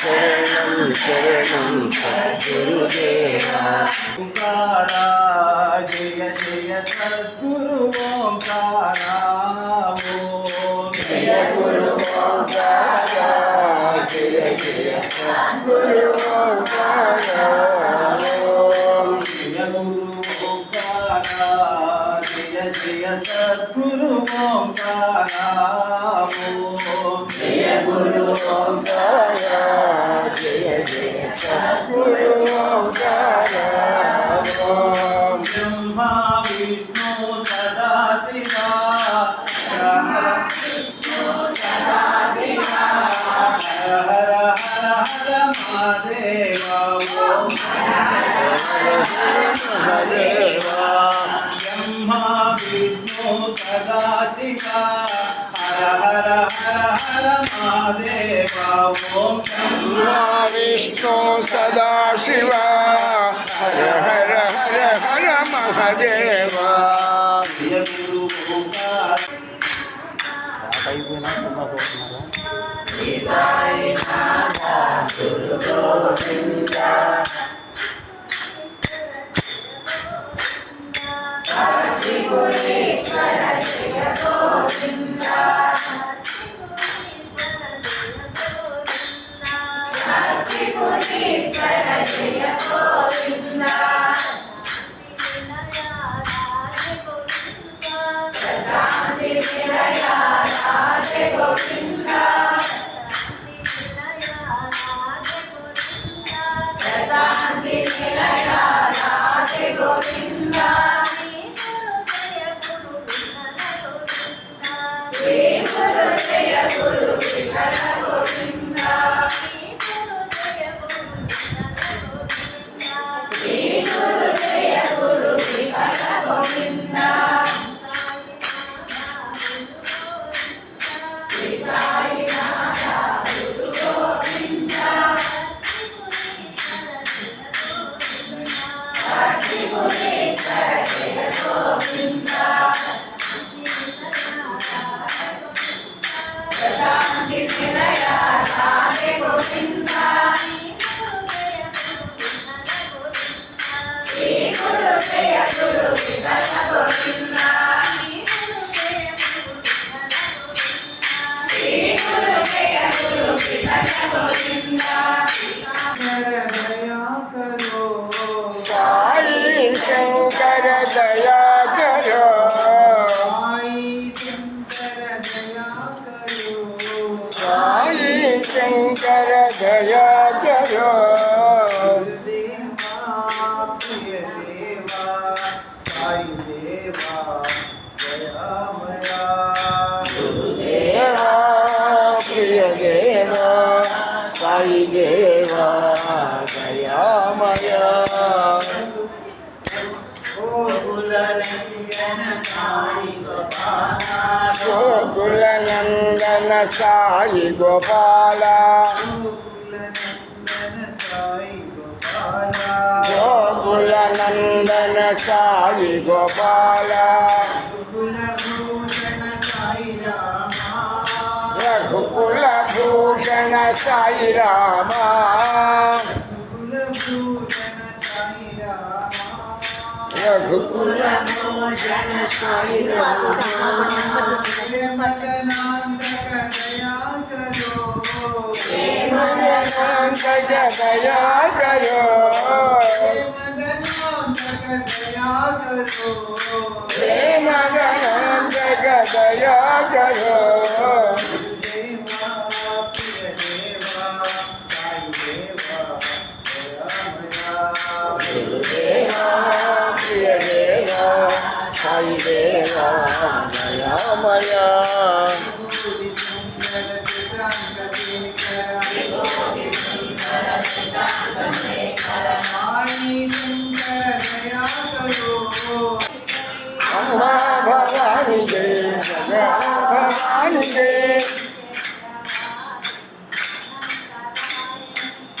சரணம் சரணம் சத்குருதேவா ஓங்காரா ஜெய ஜெய சத்குரு ஓங்காரா ஓம் ஜெய సద్గురు ఓంకారాము గోవింద. గోకులనందన సాయి గోపాల. గోకులనందన సాయి గోపాల. రఘుకుల భూషణ Sai Rama. Yeah, yeah, yeah.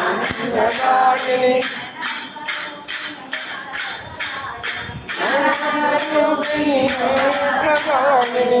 Anandavani ప్రభావిని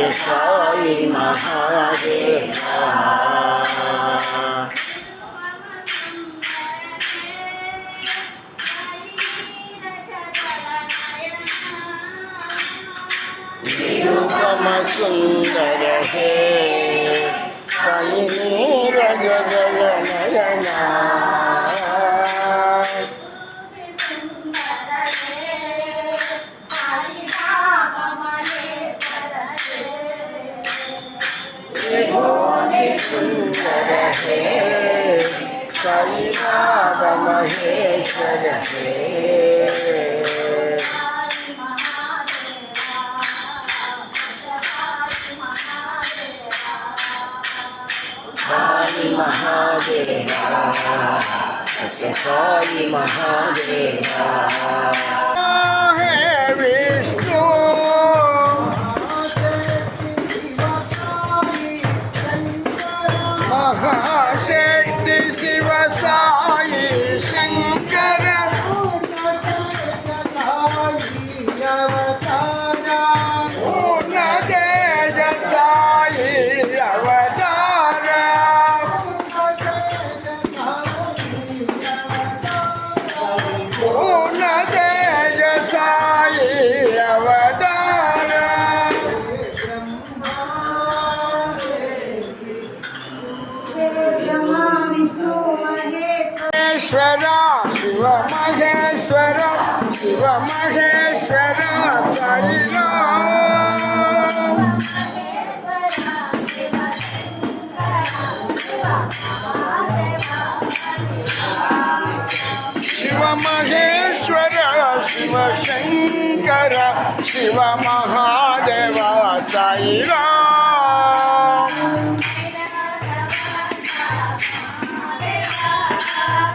que soy más.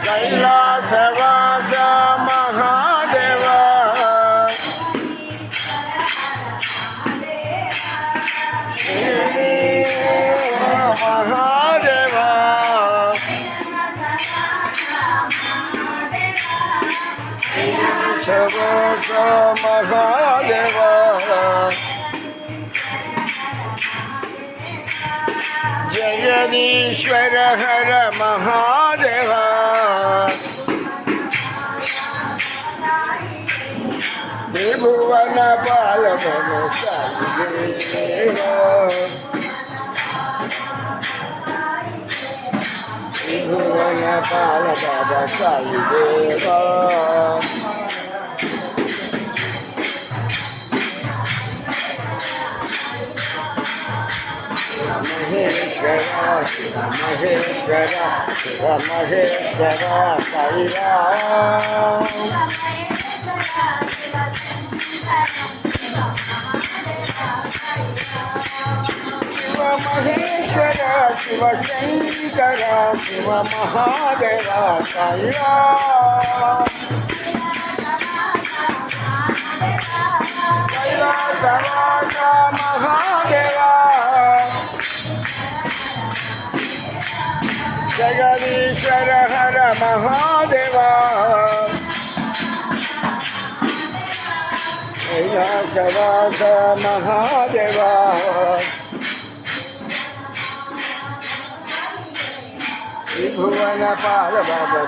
来了，త్రిభువన పాల బాబా సాయి దేవా మహేశ్వర శివ మహేశ్వర శివ మహేశ్వర సాయిరామ్ శివ శంకర శివ మహాదేవ సాయిరామ్ మహాదేవ జగదీశ్వర హర Mahadeva కైలాసవాస Mahadeva Oh, I'm not part of all the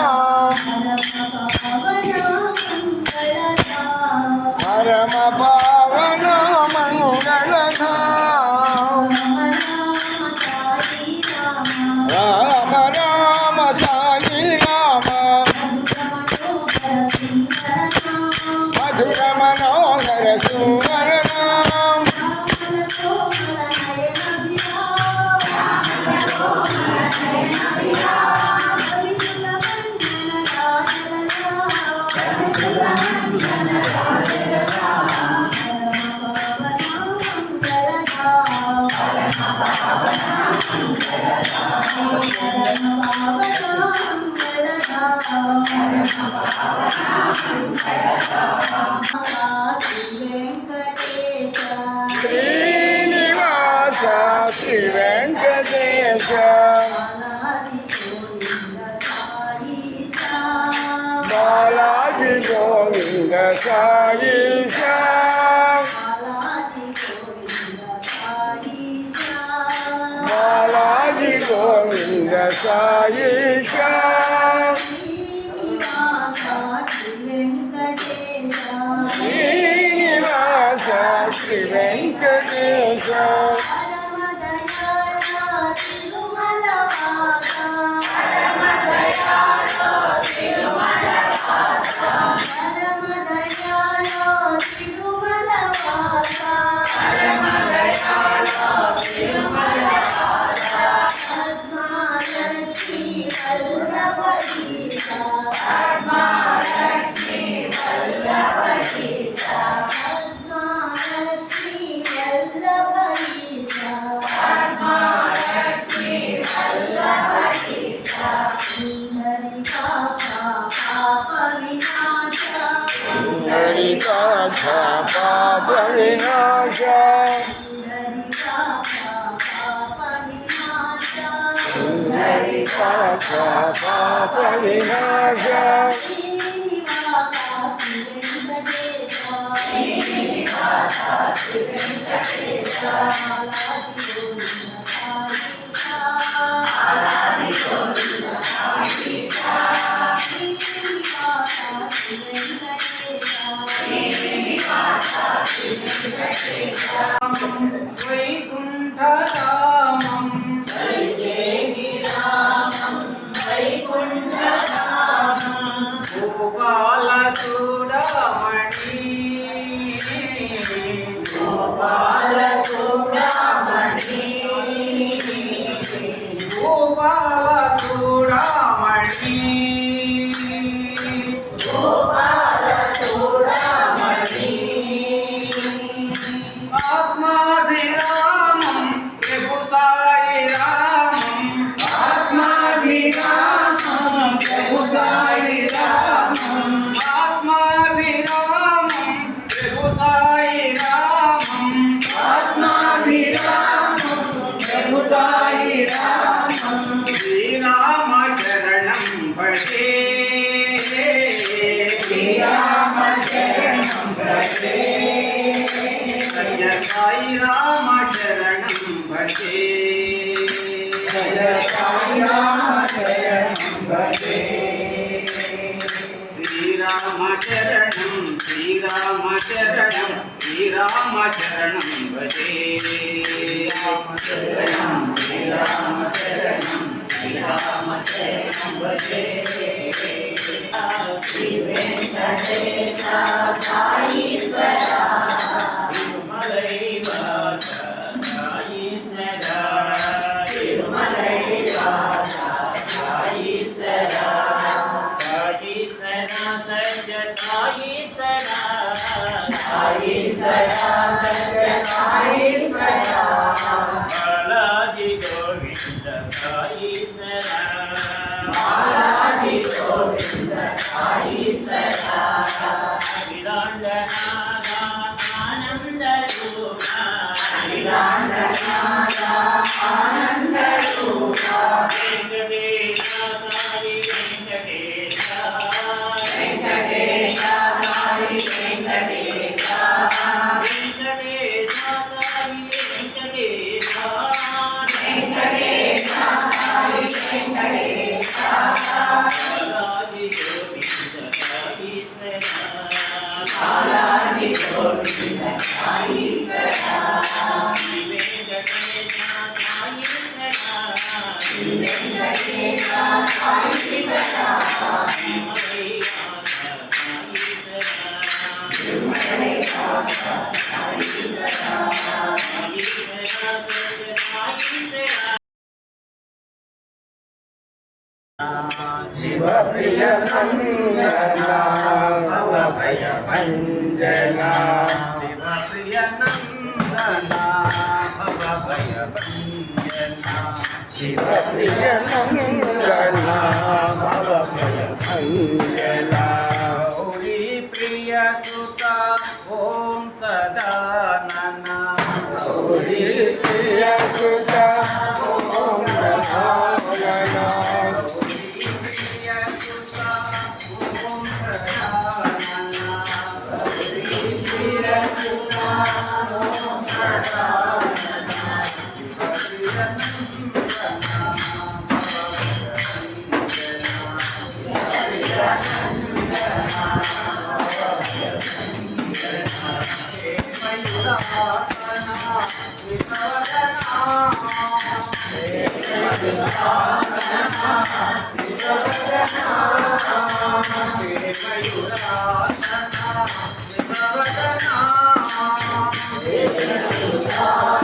Sai వినాశ శ్రీనివాస శ్రీరామ చరణం శ్రీరామ చరణం శ్రీరామ చరణం భజే. రామ చరణం శ్రీరామ చరణం Srirama glória. Hoje eu te. to the top.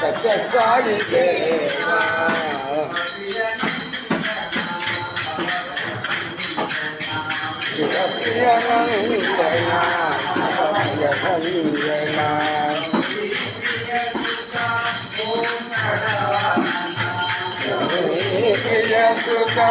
సత్య సాయి దేవా శివప్రియనందనా భయభంజనా ప్రియ సుఖా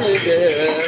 달리게